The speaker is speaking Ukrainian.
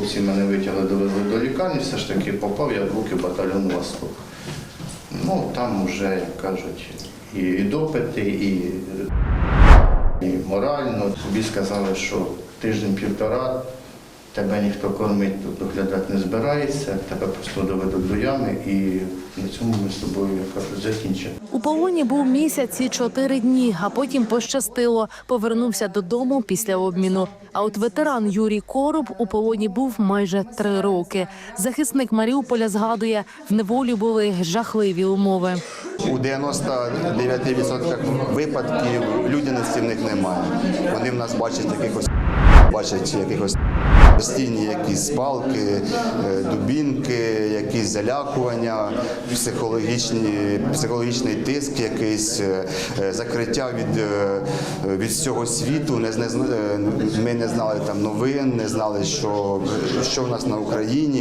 хлопці мене витягли, довезли до лікарні, все ж таки попав я в руки батальйону Восток. Ну, там вже, як кажуть, і, допити, і, і морально. Тобі сказали, що тиждень-півтора тебе ніхто кормить тут доглядати не збирається, тебе просто доведуть до ями і на цьому ми з тобою, як кажуть, закінчимо. У полоні був місяць і чотири дні, а потім пощастило. Повернувся додому після обміну. А от ветеран Юрій Короб у полоні був майже три роки. Захисник Маріуполя згадує, в неволі були жахливі умови. У 99% випадків людяності в них немає. Вони в нас бачать якихось бачать якихось постійні якісь палки, е, дубінки, якісь залякування, психологічні, психологічний тиск, якийсь е, е, закриття від, від всього світу. Не, зна- е, ми не знали там новин, не знали, що, що в нас на Україні.